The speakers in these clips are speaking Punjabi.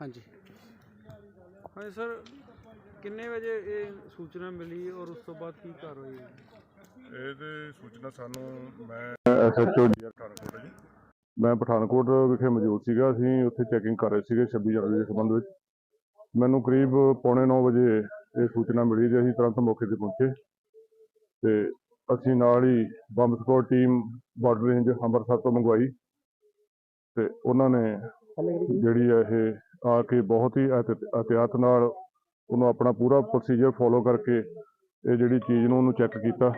ਹਾਂਜੀ। ਹਾਂਜੀ ਸਰ ਕਿੰਨੇ ਵਜੇ ਇਹ ਸੂਚਨਾ ਮਿਲੀ ਔਰ ਉਸ ਤੋਂ ਬਾਅਦ ਕੀ ਕਾਰਵਾਈ ਹੋਈ? ਇਹਦੇ ਸੂਚਨਾ ਸਾਨੂੰ ਮੈਂ ਐਸਐਚਓ ਡੀਆਰ ਪਠਾਨਕੋਟ ਜੀ। ਮੈਂ ਪਠਾਨਕੋਟ ਵਿਖੇ ਮੌਜੂਦ ਸੀਗਾ। ਅਸੀਂ ਉੱਥੇ ਚੈਕਿੰਗ ਕਰ ਰਹੇ ਸੀਗੇ 26 ਜਨਵਰੀ ਦੇ ਸੰਬੰਧ ਵਿੱਚ। ਮੈਨੂੰ ਕਰੀਬ ਪੌਣੇ 9 ਵਜੇ ਇਹ ਸੂਚਨਾ ਮਿਲੀ ਤੇ ਅਸੀਂ ਤੁਰੰਤ ਮੌਕੇ ਤੇ ਪਹੁੰਚੇ। ਤੇ ਅਸੀਂ ਨਾਲ ਹੀ bomb squad team border range Amritsar ਤੋਂ ਮੰਗਵਾਈ। ਤੇ ਉਹਨਾਂ ਨੇ ਜਿਹੜੀ ਹੈ ਇਹ ਆ ਕੇ ਬਹੁਤ ਹੀ ਇਹਤ- ਇਹਤਿਆਤ ਨਾਲ ਉਹਨੂੰ ਆਪਣਾ ਪੂਰਾ ਪ੍ਰੋਸੀਜਰ ਫੋਲੋ ਕਰਕੇ ਇਹ ਜਿਹੜੀ ਚੀਜ਼ ਨੂੰ ਉਹਨੂੰ ਚੈੱਕ ਕੀਤਾ।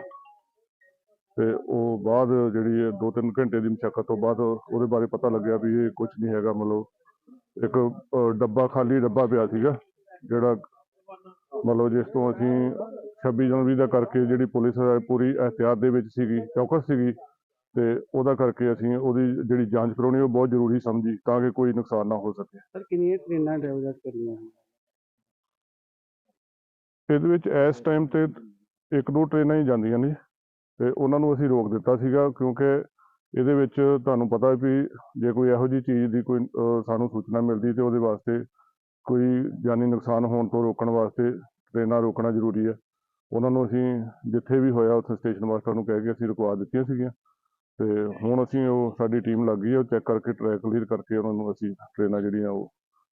ਤੇ ਉਹ ਬਾਅਦ ਜਿਹੜੀ ਹੈ ਦੋ ਤਿੰਨ ਘੰਟੇ ਦੀ ਮਸ਼ੱਕਤ ਤੋਂ ਬਾਅਦ ਉਹਦੇ ਬਾਰੇ ਪਤਾ ਲੱਗਿਆ ਵੀ ਇਹ ਕੁਝ ਨਹੀਂ ਹੈਗਾ, ਮਤਲਬ ਇੱਕ ਡੱਬਾ, ਖਾਲੀ ਡੱਬਾ ਪਿਆ ਸੀਗਾ, ਜਿਹੜਾ ਮਤਲਬ ਜਿਸ ਤੋਂ ਅਸੀਂ 26 ਜਨਵਰੀ ਦਾ ਕਰਕੇ ਜਿਹੜੀ ਪੁਲਿਸ ਪੂਰੀ ਇਹਤਿਆਤ ਦੇ ਵਿੱਚ ਸੀਗੀ, ਚੌਕਸ ਸੀਗੀ ਤੇ ਉਹਦਾ ਕਰਕੇ ਅਸੀਂ ਉਹਦੀ ਜਿਹੜੀ ਜਾਂਚ ਕਰਾਉਣੀ ਉਹ ਬਹੁਤ ਜ਼ਰੂਰੀ ਸਮਝੀ ਤਾਂ ਕਿ ਕੋਈ ਨੁਕਸਾਨ ਨਾ ਹੋ ਸਕੇ। ਸਰ ਕਿੰਨੀਆਂ ਟ੍ਰੇਨਾਂ ਡਰਾਈਵਰ ਕਰੀਆਂ ਇਹਦੇ ਵਿੱਚ ਇਸ ਟਾਈਮ ਤੇ ਇੱਕ ਦੋ ਟ੍ਰੇਨਾਂ ਹੀ ਜਾਂਦੀਆਂ ਨੇ ਤੇ ਉਹਨਾਂ ਨੂੰ ਅਸੀਂ ਰੋਕ ਦਿੱਤਾ ਸੀਗਾ ਕਿਉਂਕਿ ਇਹਦੇ ਵਿੱਚ ਤੁਹਾਨੂੰ ਪਤਾ ਵੀ ਜੇ ਕੋਈ ਇਹੋ ਜਿਹੀ ਚੀਜ਼ ਦੀ ਕੋਈ ਸਾਨੂੰ ਸੂਚਨਾ ਮਿਲਦੀ ਤੇ ਉਹਦੇ ਵਾਸਤੇ ਕੋਈ ਜਾਨੀ ਨੁਕਸਾਨ ਹੋਣ ਤੋਂ ਰੋਕਣ ਵਾਸਤੇ ਟ੍ਰੇਨਾਂ ਰੋਕਣਾ ਜ਼ਰੂਰੀ ਹੈ। ਉਹਨਾਂ ਨੂੰ ਅਸੀਂ ਜਿੱਥੇ ਵੀ ਹੋਇਆ ਉੱਥੇ ਸਟੇਸ਼ਨ ਮਾਸਟਰ ਨੂੰ ਕਹਿ ਕੇ ਅਸੀਂ ਰੁਕਵਾ ਦਿੱਤੀਆਂ ਸੀਗੀਆਂ। ਤੇ ਹੁਣ ਅਸੀਂ ਉਹ ਸਾਡੀ ਟੀਮ ਲੱਗ ਗਈ ਹੈ ਉਹ ਚੈੱਕ ਕਰਕੇ ਟਰੈਕ ਕਲੀਅਰ ਕਰਕੇ ਉਹਨਾਂ ਨੂੰ ਅਸੀਂ ਟ੍ਰੇਨਾਂ ਜਿਹੜੀਆਂ ਉਹ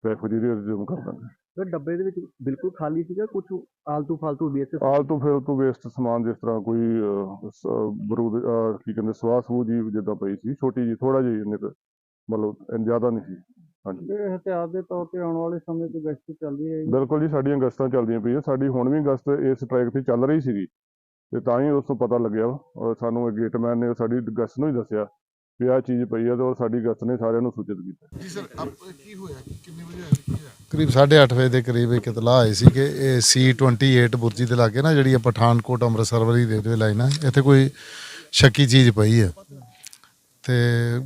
ਟ੍ਰੈਫਿਕ ਜਿਹੜੀ ਰਿਜ਼ੂਮ ਕਰ ਦਾਂਗੇ ਸਰ ਡੱਬੇ ਦੇ ਵਿੱਚ ਬਿਲਕੁਲ ਖਾਲੀ ਸੀਗਾ ਕੁਝ ਆਲਤੂ ਫਾਲਤੂ ਬੇਸਿਸ ਆਲਤੂ ਫਿਲਤੂ ਵੇਸਟ ਸਮਾਨ ਜਿਸ ਤਰ੍ਹਾਂ ਕੋਈ ਬਰੂਦ ਕੀ ਕਹਿੰਦੇ ਸਵਾਹ ਸਵੂ ਜੀ ਜਿੱਦਾਂ ਪਈ ਸੀ ਛੋਟੀ ਜੀ ਥੋੜਾ ਜਿਹੀ ਇੰਨੇ ਮਤਲਬ ਜ਼ਿਆਦਾ ਨਹੀਂ ਸੀ। ਹਾਂਜੀ। ਇਹ ਹਥਿਆਰ ਦੇ ਤੌਰ ਤੇ ਆਉਣ ਵਾਲੇ ਸਮੇਂ 'ਚ ਗਸ਼ਤ ਚੱਲ ਰਹੀ ਹੈ ਬਿਲਕੁਲ ਜੀ ਸਾਡੀਆਂ ਗਸਤਾਂ ਚੱਲਦੀਆਂ ਪਈਆਂ। ਸਾਡੀ ਹੁਣ ਵੀ ਗਸਤ ਇਸ ਟਰੈਕ ਤੇ ਚੱਲ ਰਹੀ ਸੀਗੀ। ਤੇ ਤਾਂ ਹੀ ਉਸ ਤੋਂ ਪਤਾ ਲੱਗਿਆ ਵਾ। ਔਰ ਸਾਨੂੰ ਇਹ ਗੇਟਮੈਨ ਨੇ ਸਾਡੀ ਗਸਤ ਨੂੰ ਹੀ ਦੱਸਿਆ ਵੀ ਆਹ ਚੀਜ਼ ਪਈ ਆ ਤੇ ਉਹ ਸਾਡੀ ਗਸਤ ਨੇ ਸਾਰਿਆਂ ਨੂੰ ਸੂਚਿਤ ਕੀਤਾ। ਜੀ ਸਰ ਅਬ ਕੀ ਹੋਇਆ? ਕਿੰਨੇ ਵਜੇ ਹੋਇਆ ਕੀ ਹੋਇਆ? ਕਰੀਬ 8:30 ਵਜੇ ਦੇ ਕਰੀਬ ਇੱਕ ਇਤਲਾਹ ਆਈ ਸੀ ਕਿ ਇਹ C28 ਬੁਰਜੀ ਦੇ ਲਾਗੇ ਨਾ ਜਿਹੜੀ ਆ ਪਠਾਨਕੋਟ ਅੰਮ੍ਰਿਤਸਰ ਵਾਲੀ ਰੇਲਵੇ ਲਾਈਨ ਆ ਇੱਥੇ ਕੋਈ ਸ਼ੱਕੀ ਚੀਜ਼ ਪਈ ਹੈ ਤੇ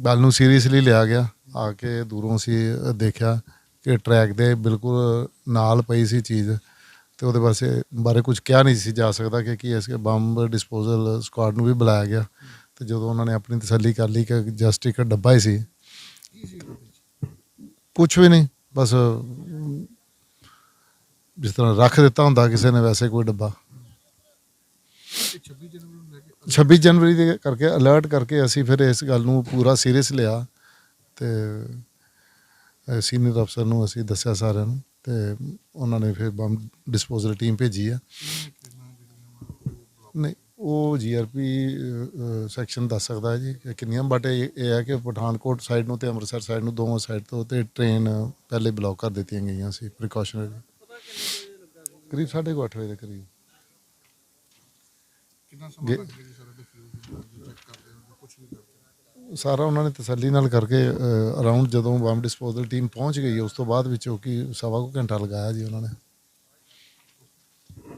ਗੱਲ ਨੂੰ ਸੀਰੀਅਸਲੀ ਲਿਆ ਗਿਆ। ਆ ਕੇ ਦੂਰੋਂ ਸੀ ਦੇਖਿਆ ਕਿ ਟਰੈਕ ਦੇ ਬਿਲਕੁਲ ਨਾਲ ਪਈ ਸੀ ਚੀਜ਼। ਤੇ ਉਹਦੇ ਵਾਸਤੇ ਬਾਰੇ ਕੁਝ ਕਿਹਾ ਨਹੀਂ ਸੀ ਜਾ ਸਕਦਾ ਕਿ ਕੀ ਇਸ ਬੰਬ ਡਿਸਪੋਜ਼ਲ ਸਕੁਆਡ ਨੂੰ ਵੀ ਬੁਲਾਇਆ ਗਿਆ। ਤੇ ਜਦੋਂ ਉਹਨਾਂ ਨੇ ਆਪਣੀ ਤਸੱਲੀ ਕਰ ਲਈ ਕਿ ਜਸਟ ਇੱਕ ਡੱਬਾ ਹੀ ਸੀ ਕੁਝ ਵੀ ਨਹੀਂ, ਬਸ ਜਿਸ ਤਰ੍ਹਾਂ ਰੱਖ ਦਿੱਤਾ ਹੁੰਦਾ ਕਿਸੇ ਨੇ ਵੈਸੇ ਕੋਈ ਡੱਬਾ। 26 ਜਨਵਰੀ ਦੇ ਕਰਕੇ ਅਲਰਟ ਕਰਕੇ ਅਸੀਂ ਫਿਰ ਇਸ ਗੱਲ ਨੂੰ ਪੂਰਾ ਸੀਰੀਅਸ ਲਿਆ ਤੇ ਸੀਨੀਅਰ ਅਫਸਰ ਨੂੰ ਅਸੀਂ ਦੱਸਿਆ ਸਾਰਿਆਂ ਨੂੰ। ਤੇ ਉਹਨਾਂ ਨੇ ਫਿਰ ਬੰਬ ਡਿਸਪੋਜ਼ਲ ਟੀਮ ਭੇਜੀ ਆ। ਨਹੀਂ, ਉਹ ਜੀਆਰਪੀ ਸੈਕਸ਼ਨ ਦੱਸ ਸਕਦਾ ਜੀ ਕਿ ਕਿੰਨੀਆਂ ਬਟ ਇਹ ਹੈ ਕਿ ਪਠਾਨਕੋਟ ਸਾਈਡ ਨੂੰ ਤੇ ਅੰਮ੍ਰਿਤਸਰ ਸਾਈਡ ਨੂੰ ਦੋਵਾਂ ਸਾਈਡ ਤੋਂ ਤੇ ਟ੍ਰੇਨ ਪਹਿਲੇ ਬਲੌਕ ਕਰ ਦਿੱਤੀਆਂ ਗਈਆਂ ਸੀ ਪ੍ਰੀਕਾਸ਼ਨਰੀ ਕਰੀਬ 8:30 ਵਜੇ ਦੇ ਕਰੀਬ। ਕਿੰਨਾ ਸਮਾਂ ਲੱਗ ਗਿਆ ਜੀ ਸਾਰਾ ਡਿਫਿਊਜ਼ ਚੈੱਕ ਕਰਦੇ ਹੋ ਕੁਝ ਵੀ ਕਰਦੇ ਸਾਰਾ ਉਹਨਾਂ ਨੇ ਤਸੱਲੀ ਨਾਲ ਕਰਕੇ ਅਰਾਊਂਡ ਜਦੋਂ ਬੰਬ ਡਿਸਪੋਜ਼ਲ ਟੀਮ ਪਹੁੰਚ ਗਈ, ਉਸ ਤੋਂ ਬਾਅਦ ਵਿੱਚ ਉਹ ਕੀ ਸਵਾ ਕੁ ਘੰਟਾ ਲਗਾਇਆ ਜੀ ਉਹਨਾਂ ਨੇ?